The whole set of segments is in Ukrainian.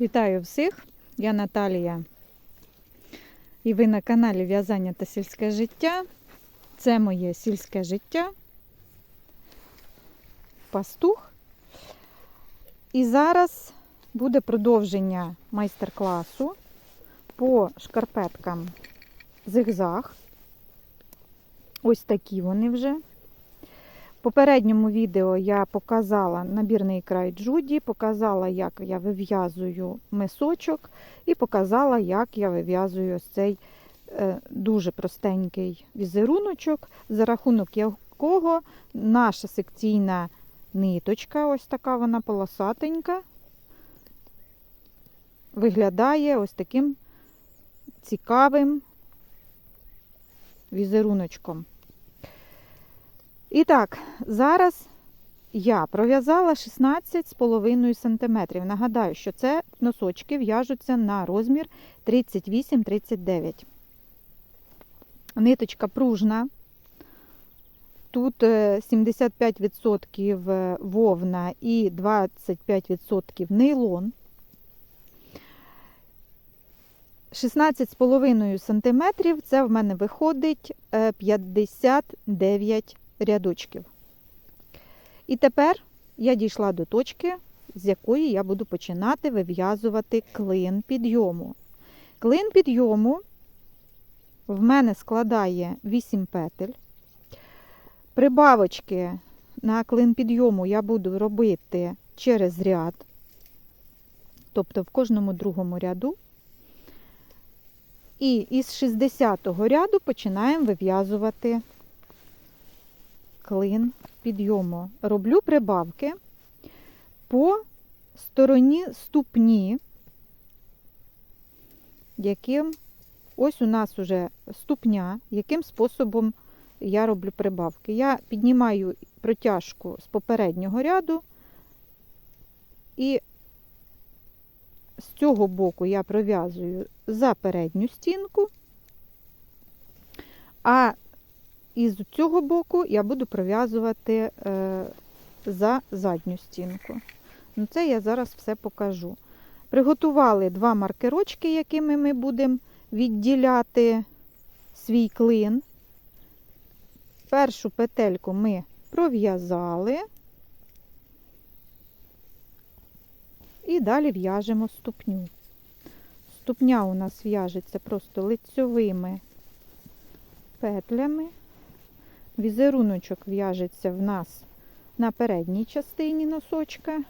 Вітаю всіх! Я Наталія. І ви на каналі В'язання та сільське життя. Це моє сільське життя. Пастух. І зараз буде продовження майстер-класу по шкарпеткам зигзаг. Ось такі вони вже. В попередньому відео я показала набірний край Джуді, показала, як я вив'язую мисочок, і показала, як я вив'язую ось цей е, дуже простенький візеруночок, за рахунок якого наша секційна ниточка, ось така вона полосатенька, виглядає ось таким цікавим візеруночком. І так, зараз я пров'язала 16,5 см. Нагадаю, що це носочки в'яжуться на розмір 38-39. Ниточка пружна. Тут е, 75% вовна і 25% нейлон. 16,5 см це в мене виходить е, 59 рядочків. І тепер я дійшла до точки, з якої я буду починати вив'язувати клин підйому. Клин підйому в мене складає 8 петель. Прибавочки на клин підйому я буду робити через ряд, тобто в кожному другому ряду. І із 60-го ряду починаємо вив'язувати клин підйому. Роблю прибавки по стороні ступні, яким ось у нас уже ступня, яким способом я роблю прибавки. Я піднімаю протяжку з попереднього ряду, і з цього боку я пров'язую за передню стінку, а і з цього боку я буду пров'язувати е, за задню стінку. Ну, Це я зараз все покажу. Приготували два маркерочки, якими ми будемо відділяти свій клин. Першу петельку ми пров'язали і далі в'яжемо ступню. Ступня у нас в'яжеться просто лицьовими петлями. Візеруночок в'яжеться в нас на передній частині носочка.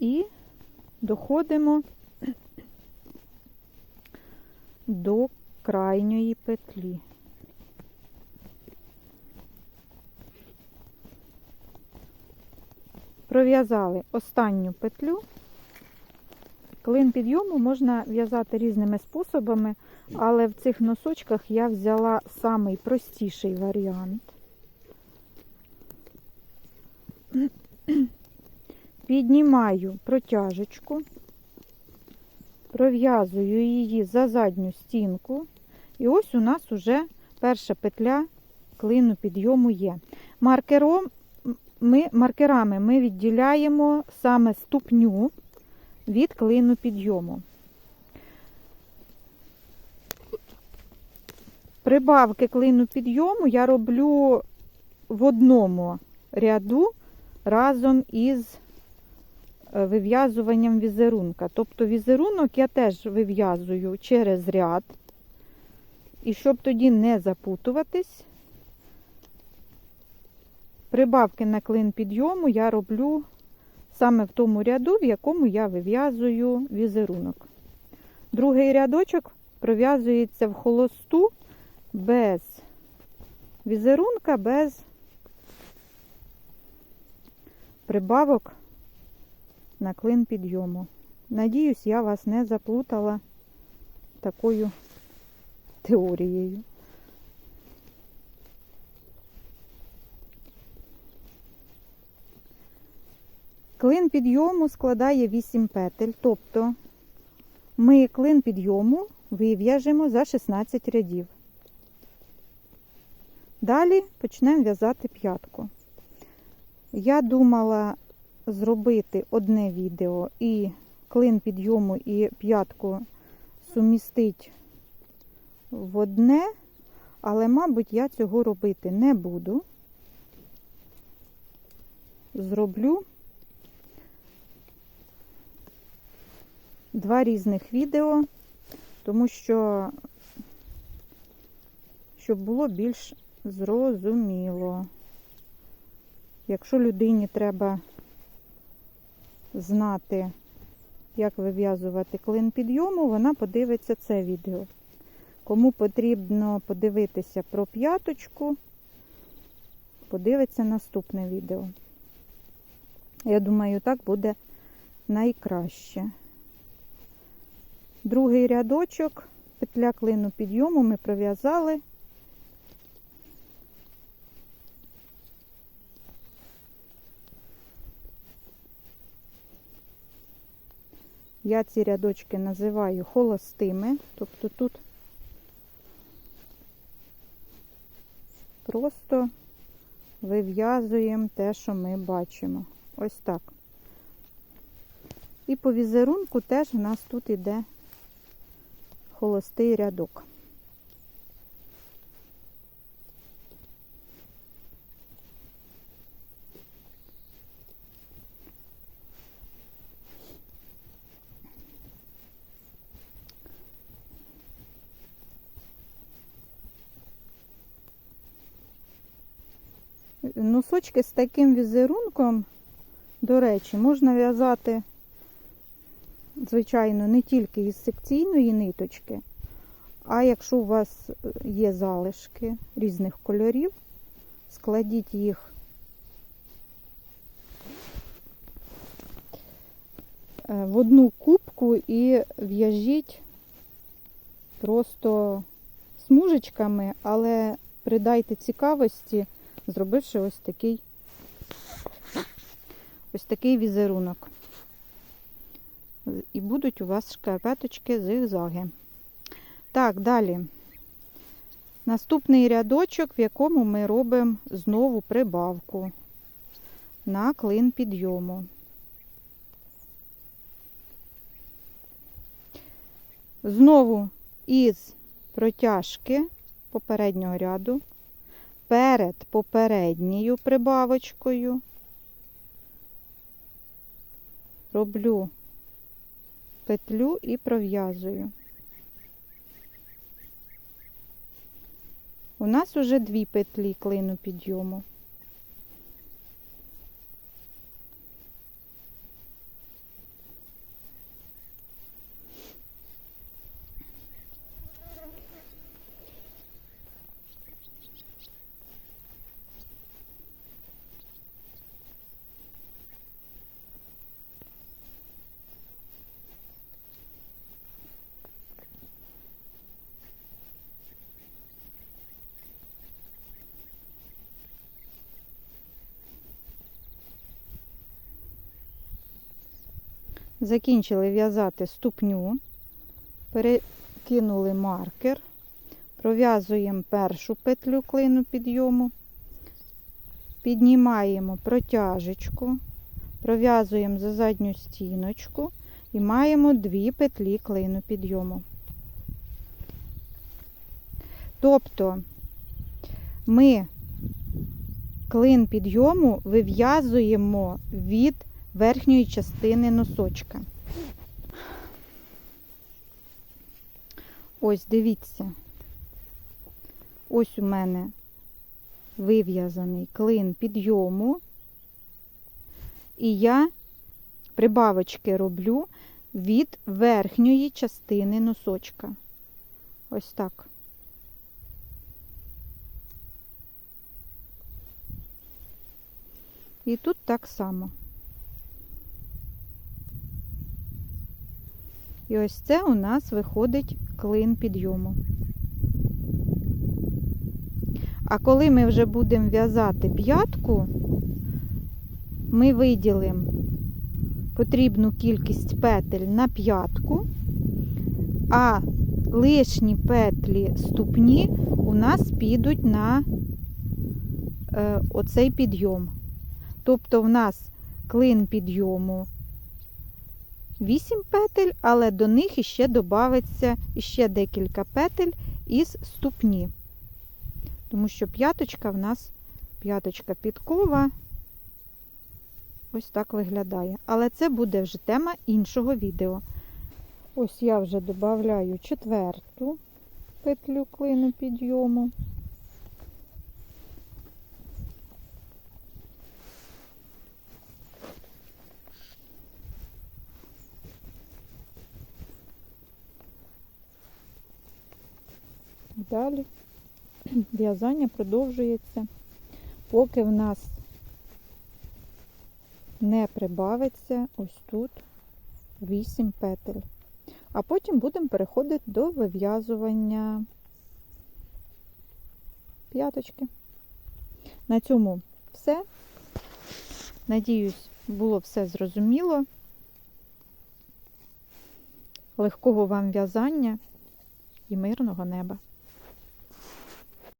І доходимо до крайньої петлі. Пров'язали останню петлю. Клин підйому можна в'язати різними способами, але в цих носочках я взяла самий простіший варіант. Піднімаю протяжечку, пров'язую її за задню стінку, і ось у нас уже перша петля клину підйому є. Маркером ми, маркерами ми відділяємо саме ступню від клину підйому. Прибавки клину підйому я роблю в одному ряду разом із е, вив'язуванням візерунка. Тобто візерунок я теж вив'язую через ряд. І щоб тоді не запутуватись, прибавки на клин підйому я роблю саме в тому ряду, в якому я вив'язую візерунок. Другий рядочок пров'язується в холосту без візерунка, без прибавок на клин підйому. Надіюсь, я вас не заплутала такою теорією. Клин підйому складає 8 петель, тобто ми клин підйому вив'яжемо за 16 рядів. Далі почнемо в'язати п'ятку. Я думала зробити одне відео і клин підйому і п'ятку сумістити в одне, але, мабуть, я цього робити не буду. Зроблю два різних відео, тому що, щоб було більш зрозуміло. Якщо людині треба знати, як вив'язувати клин підйому, вона подивиться це відео. Кому потрібно подивитися про п'яточку, подивиться наступне відео. Я думаю, так буде найкраще. Другий рядочок, петля клину підйому ми пров'язали. Я ці рядочки називаю холостими, тобто тут просто вив'язуємо те, що ми бачимо. Ось так. І по візерунку теж у нас тут іде холостий рядок. Носочки з таким візерунком, до речі, можна в'язати, звичайно, не тільки із секційної ниточки, а якщо у вас є залишки різних кольорів, складіть їх е, в одну кубку і в'яжіть просто смужечками, але придайте цікавості зробивши ось такий ось такий візерунок. І будуть у вас шкарпеточки зигзаги. Так, далі. Наступний рядочок, в якому ми робимо знову прибавку на клин підйому. Знову із протяжки попереднього ряду перед попередньою прибавочкою роблю петлю і пров'язую. У нас уже дві петлі клину підйому. Закінчили в'язати ступню, перекинули маркер, пров'язуємо першу петлю клину підйому, піднімаємо протяжечку, пров'язуємо за задню стіночку. І маємо дві петлі клину підйому. Тобто ми клин підйому вив'язуємо від верхньої частини носочка. Ось, дивіться, ось у мене вив'язаний клин підйому, і я прибавочки роблю від верхньої частини носочка. Ось так. І тут так само. І ось це у нас виходить клин підйому. А коли ми вже будемо в'язати п'ятку, ми виділимо потрібну кількість петель на п'ятку, а лишні петлі ступні у нас підуть на е, оцей підйом. Тобто в нас клин підйому 8 петель, але до них іще додається іще декілька петель із ступні. Тому що п'яточка в нас п'яточка підкова. Ось так виглядає. Але це буде вже тема іншого відео. Ось я вже додаю четверту петлю клину підйому. Далі в'язання продовжується, поки в нас не прибавиться ось тут 8 петель. А потім будемо переходити до вив'язування п'яточки. На цьому все. Надіюсь, було все зрозуміло. Легкого вам в'язання і мирного неба.